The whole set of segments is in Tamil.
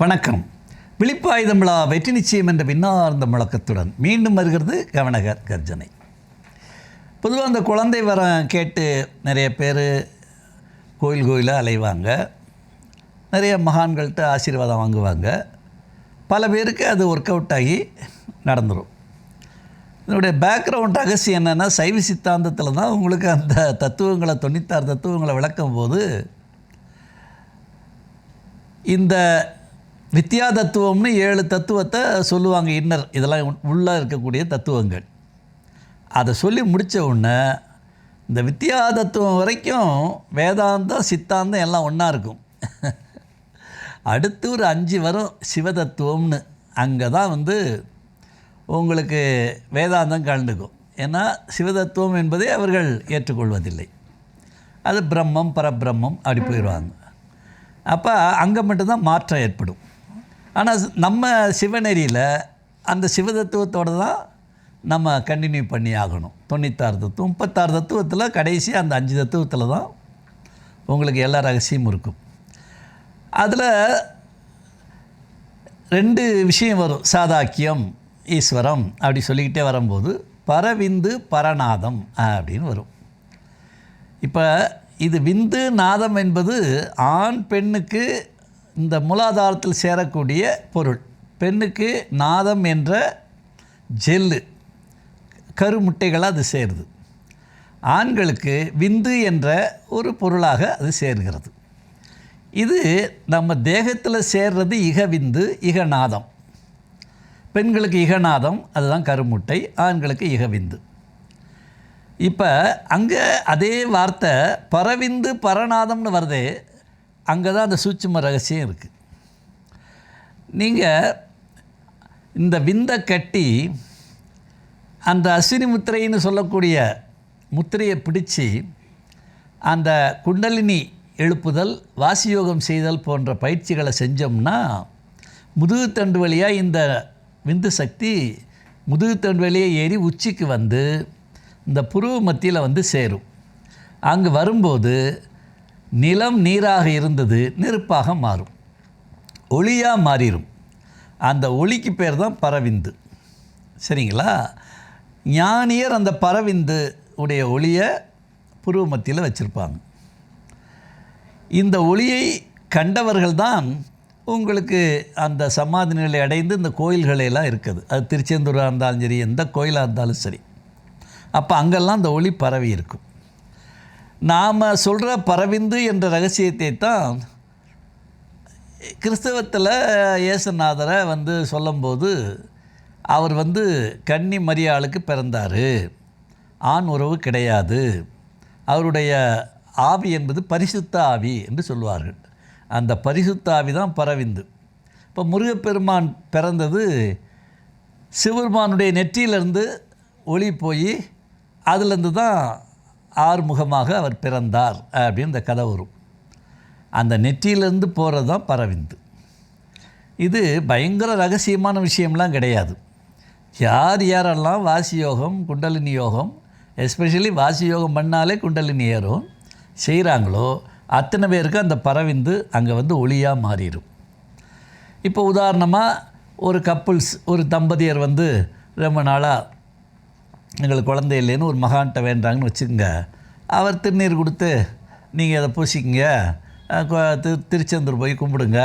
வணக்கம். விழிப்பாயுதமிழா வெற்றி நிச்சயம் என்ற விண்ணார்ந்த முழக்கத்துடன் மீண்டும் வருகிறது கவனகர் கர்ஜனை. பொதுவாக அந்த குழந்தை வரம் கேட்டு நிறைய பேர் கோயில் கோயிலாக அலைவாங்க. நிறைய மகான்கள்கிட்ட ஆசீர்வாதம் வாங்குவாங்க. பல பேருக்கு அது ஒர்க் அவுட் ஆகி நடந்துடும் இதனுடைய பேக்ரவுண்ட் ரகசியம் என்னென்னா சைவ சித்தாந்தத்தில் தான் உங்களுக்கு அந்த தத்துவங்களை தொண்ணூத்தாறு தத்துவங்களை விளக்கும் போது இந்த வித்யா தத்துவம்னு ஏழு தத்துவத்தை சொல்லுவாங்க இன்னர். இதெல்லாம் உள்ளே இருக்கக்கூடிய தத்துவங்கள். அதை சொல்லி முடித்த உடனே இந்த வித்யா தத்துவம் வரைக்கும் வேதாந்தம் சித்தாந்தம் எல்லாம் ஒன்றா இருக்கும். அடுத்து ஒரு அஞ்சு வரும் சிவதத்துவம்னு. அங்கே தான் வந்து உங்களுக்கு வேதாந்தம் கலந்துக்கும். ஏன்னா சிவதத்துவம் என்பதை அவர்கள் ஏற்றுக்கொள்வதில்லை. அது பிரம்மம் பரபிரம்மம் அப்படி போயிடுவாங்க அப்போ அங்கே மட்டும்தான் மாற்றம் ஏற்படும். ஆனால் நம்ம சிவநெறியில் அந்த சிவதத்துவத்தோடு தான் நம்ம கண்டினியூ பண்ணி ஆகணும். தொண்ணூத்தாறு தத்துவம் முப்பத்தாறு தத்துவத்தில் கடைசி அந்த அஞ்சு தத்துவத்தில் தான் உங்களுக்கு எல்லா ரகசியமும் இருக்கும். அதில் ரெண்டு விஷயம் வரும். சாதாக்கியம் ஈஸ்வரம் அப்படி சொல்லிக்கிட்டே வரும்போது பரவிந்து பரநாதம் அப்படின்னு வரும். இப்போ இது விந்து நாதம் என்பது ஆண் பெண்ணுக்கு இந்த மூலாதாரத்தில் சேரக்கூடிய பொருள். பெண்ணுக்கு நாதம் என்ற ஜெல்லு கருமுட்டைகளாக அது சேருது. ஆண்களுக்கு விந்து என்ற ஒரு பொருளாக அது சேர்கிறது. இது நம்ம தேகத்தில் சேர்றது இகவிந்து இகநாதம் பெண்களுக்கு இகநாதம் அதுதான் கருமுட்டை ஆண்களுக்கு இகவிந்து இப்போ அங்கே அதே வார்த்தை பரவிந்து பரநாதம்னு வருதே அங்கே தான் அந்த சூட்சும ரகசியம் இருக்குது நீங்கள் இந்த விந்தை கட்டி அந்த அஸ்வினி முத்திரைன்னு சொல்லக்கூடிய முத்திரையை பிடிச்சி அந்த குண்டலினி எழுப்புதல் வாசியோகம் செய்தல் போன்ற பயிற்சிகளை செஞ்சோம்னா முதுகு தண்டு வழியாக இந்த விந்து சக்தி முதுகு தண்டு வழியாக ஏறி உச்சிக்கு வந்து இந்த புருவ மத்தியில் வந்து சேரும். அங்கு வரும்போது நிலம் நீராக இருந்தது நெருப்பாக மாறும். ஒளியாக மாறிடும் அந்த ஒளிக்கு பேர் தான் பரவிந்து. சரிங்களா? ஞானியர் அந்த பரவிந்து உடைய ஒளியை புருவ மத்தியில் வச்சுருப்பாங்க. இந்த ஒளியை கண்டவர்கள் தான் உங்களுக்கு அந்த சமாதி நிலை அடைந்து இந்த கோயில்களெல்லாம் இருக்குது. அது திருச்செந்தூராக இருந்தாலும் சரி எந்த கோயிலாக இருந்தாலும் சரி. அப்போ அங்கெல்லாம் அந்த ஒளி பரவி இருக்கும். நாம் சொல்கிற பரவிந்து என்ற ரகசியத்தை தான் கிறிஸ்தவத்தில் இயேசுநாதரை வந்து சொல்லும்போது அவர் வந்து கன்னி மரியாளுக்கு பிறந்தார். ஆண் உறவு கிடையாது. அவருடைய ஆவி என்பது பரிசுத்த ஆவி என்று சொல்வார்கள். அந்த பரிசுத்த ஆவி தான் பரவிந்து. இப்போ முருகப்பெருமான் பிறந்தது சிவபெருமானுடைய நெற்றியிலிருந்து ஒளி போய் அதுலேருந்து தான் ஆறுமுகமாக அவர் பிறந்தார் அப்படின்னு இந்த கதை வரும். அந்த நெற்றியிலேருந்து போகிறது தான் பரவிந்து. இது பயங்கர ரகசியமான விஷயம்லாம் கிடையாது. யார் யாரெல்லாம் வாசி யோகம் குண்டலினி யோகம் எஸ்பெஷலி வாசி யோகம் பண்ணாலே குண்டலினி ஏறும் செய்கிறாங்களோ அத்தனை பேருக்கு அந்த பரவிந்து அங்கே வந்து ஒளியாக மாறிடும் இப்போ உதாரணமாக ஒரு கப்புள்ஸ் ஒரு தம்பதியர் வந்து ரொம்ப நாளாக எங்களுக்கு குழந்தை இல்லைன்னு ஒரு மகான்கிட்ட வேண்டாங்கன்னு வச்சுக்கோங்க. அவர் திருநீர் கொடுத்து நீங்கள் அதை பூசிக்கிங்க. திரு திருச்செந்தூர் போய் கும்பிடுங்க.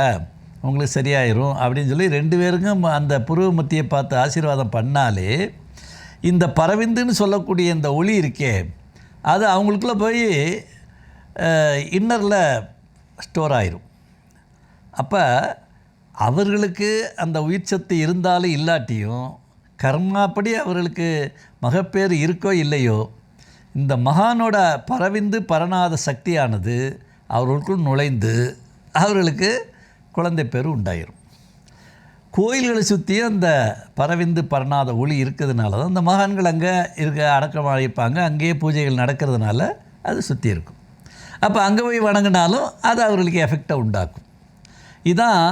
உங்களுக்கு சரியாயிரும். அப்படின்னு சொல்லி ரெண்டு பேருக்கும் அந்த புருவமத்தியை பார்த்து ஆசீர்வாதம் பண்ணாலே இந்த பரவிந்துன்னு சொல்லக்கூடிய இந்த ஒளி இருக்கே அது அவங்களுக்குள்ளே போய் இன்னரில் ஸ்டோர் ஆயிரும். அப்போ அவர்களுக்கு அந்த உயிர் சத்து இருந்தாலும் இல்லாட்டியும் கர்மாப்படி அவர்களுக்கு மகப்பேறு இருக்கோ இல்லையோ இந்த மகானோட பரவிந்து பரநாத சக்தியானது அவர்களுக்குள் நுழைந்து அவர்களுக்கு குழந்தை பேர் உண்டாயிரும். கோயில்களை சுற்றியும் அந்த பரவிந்து பரநாத ஒளி இருக்கிறதுனால தான் இந்த மகான்கள் அங்கே இருக்க அடக்கமாக இருப்பாங்க. அங்கேயே பூஜைகள் நடக்கிறதுனால அது சுற்றி இருக்கும். அப்போ அங்கே போய் வணங்கினாலும் அது அவர்களுக்கு எஃபெக்டை உண்டாக்கும். இதான்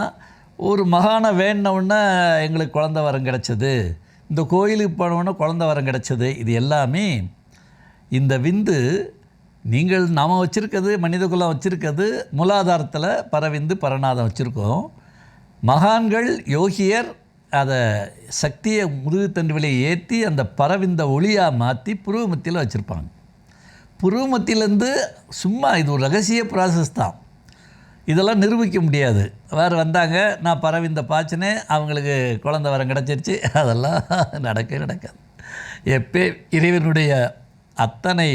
ஒரு மகானை வேணுன்னொன்னே எங்களுக்கு குழந்த வரம் கிடச்சது. இந்த கோயிலுக்கு போனோன்னே குழந்த வரம் கிடச்சது. இது எல்லாமே இந்த விந்து நீங்கள் நாம் வச்சுருக்கிறது மனித குலம் வச்சுருக்கிறது மூலாதாரத்தில் பரவிந்து பரநாதம் வச்சுருக்கோம். மகான்கள் யோகியர் அதை சக்தியை முதுகுத்தண்டு விலையை ஏற்றி அந்த பரவிந்த ஒளியாக மாற்றி புருவமத்தியில் வச்சுருப்பாங்க. புருவமத்திலேருந்து சும்மா இது ஒரு ரகசிய ப்ராசஸ் தான். இதெல்லாம் நிரூபிக்க முடியாது. வேறு வந்தாங்க நான் பரவிந்த பாய்ச்சினேன் அவங்களுக்கு குழந்த வரம் கிடச்சிருச்சு. அதெல்லாம் நடக்க நடக்காது. எப்பே இறைவனுடைய அத்தனை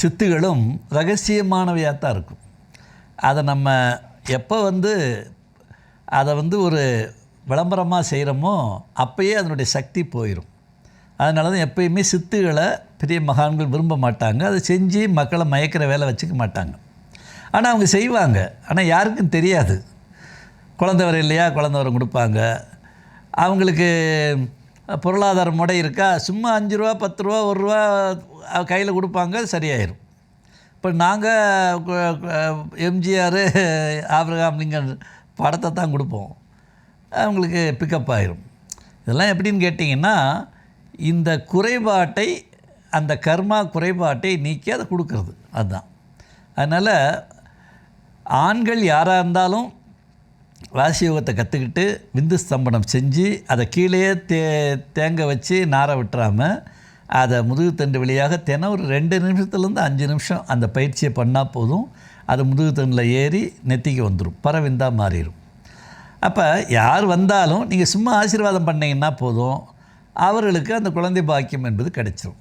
சித்துகளும் ரகசியமானவையாக தான் இருக்கும். அதை நம்ம எப்போ வந்து அதை வந்து ஒரு விளம்பரமாக செய்கிறோமோ அப்போயே அதனுடைய சக்தி போயிடும் அதனால தான் எப்பயுமே சித்துகளை பெரிய மகான்கள் விரும்ப மாட்டாங்க. அதை செஞ்சு மக்களை மயக்கிற வேலை வச்சுக்க மாட்டாங்க. ஆனால் அவங்க செய்வாங்க. ஆனால் யாருக்கும் தெரியாது. குழந்த வரம் இல்லையா? குழந்தை வரம் கொடுப்பாங்க. அவங்களுக்கு பொருளாதார முறை இருக்கா? சும்மா அஞ்சு ரூபா பத்து ரூபா ஒரு ரூபா கையில் கொடுப்பாங்க சரியாயிரும். இப்போ நாங்கள் எம்ஜிஆர் ஆபிரகாம் லிங்கன் படத்தை தான் கொடுப்போம். அவங்களுக்கு பிக்கப் ஆயிரும். இதெல்லாம் எப்படின்னு கேட்டிங்கன்னா இந்த குறைபாட்டை அந்த கர்மா குறைபாட்டை நீக்கி அதை கொடுக்கறது. அதுதான் அதனால் ஆண்கள் யாராக இருந்தாலும் ராசியோகத்தை கற்றுக்கிட்டு விந்து ஸ்தம்பனம் செஞ்சு அதை கீழே தே தேங்க வச்சு நார விட்டுறாமல் அதை முதுகுத்தண்டு வழியாக தினம் ஒரு ரெண்டு நிமிஷத்துலேருந்து அஞ்சு நிமிஷம் அந்த பயிற்சியை பண்ணால் போதும். அது முதுகுத்தண்டில் ஏறி நெத்திக்கு வந்துடும். பரவிந்தா மாறிடும். அப்போ யார் வந்தாலும் நீங்கள் சும்மா ஆசீர்வாதம் பண்ணிங்கன்னா போதும். அவர்களுக்கு அந்த குழந்தை பாக்கியம் என்பது கிடைச்சிரும்.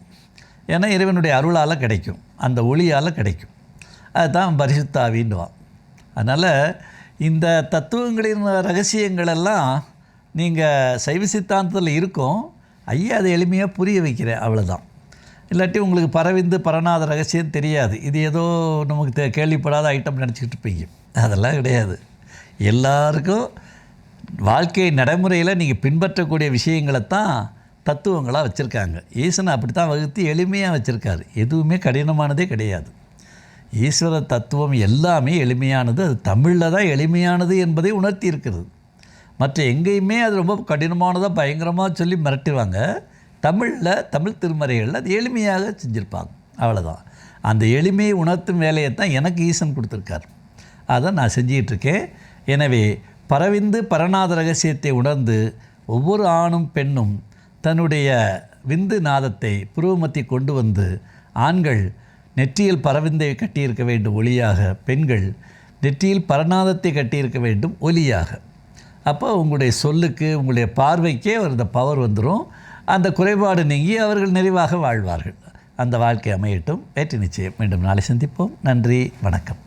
ஏன்னா இறைவனுடைய அருளால் கிடைக்கும். அந்த ஒளியால் கிடைக்கும். அதுதான் பரிசுத்தாவின்னுவான். அதனால் இந்த தத்துவங்களின் ரகசியங்கள் எல்லாம் நீங்கள் சைவ சித்தாந்தத்தில் இருக்கும். ஐயா அதை எளிமையாக புரிய வைக்கிறேன் அவ்வளோதான் இல்லாட்டி உங்களுக்கு பரவிந்து பரநாத ரகசியம் தெரியாது. இது ஏதோ நமக்கு தே கேள்விப்படாத ஐட்டம் நினச்சிக்கிட்டு இருப்பீங்க. அதெல்லாம் கிடையாது. எல்லாருக்கும் வாழ்க்கை நடைமுறையில் நீங்கள் பின்பற்றக்கூடிய விஷயங்களை தான் தத்துவங்களாக வச்சுருக்காங்க. ஈசனை அப்படி தான் வகுத்து எளிமையாக வச்சுருக்காரு. எதுவுமே கடினமானதே கிடையாது. ஈஸ்வர தத்துவம் எல்லாமே எளிமையானது. அது தமிழில் தான் எளிமையானது என்பதை உணர்த்தி இருக்கிறது மற்ற எங்கேயுமே அது ரொம்ப கடினமானதாக பயங்கரமாக சொல்லி மிரட்டுவாங்க. தமிழில் தமிழ் திருமறைகளில் அது எளிமையாக செஞ்சுருப்பாங்க. அவ்வளோதான் அந்த எளிமையை உணர்த்தும் வேலையை தான் எனக்கு ஈசன் கொடுத்துருக்கார். அதை நான் செஞ்சிகிட்ருக்கேன் எனவே பரவிந்து பரநாத ரகசியத்தை உணர்ந்து ஒவ்வொரு ஆணும் பெண்ணும் தன்னுடைய விந்து நாதத்தை புருவமத்தி கொண்டு வந்து ஆண்கள் நெற்றியில் பரவிந்தை கட்டியிருக்க வேண்டும் ஒளியாக. பெண்கள் நெற்றியில் பரநாதத்தை கட்டியிருக்க வேண்டும் ஒலியாக. அப்போ உங்களுடைய சொல்லுக்கு உங்களுடைய பார்வைக்கே ஒரு இந்த பவர் வந்துடும் அந்த குறைபாடு நீங்கி அவர்கள் நிறைவாக வாழ்வார்கள். அந்த வாழ்க்கை அமையட்டும். வேற்று நிச்சயம். மீண்டும் நாளை சந்திப்போம். நன்றி. வணக்கம்.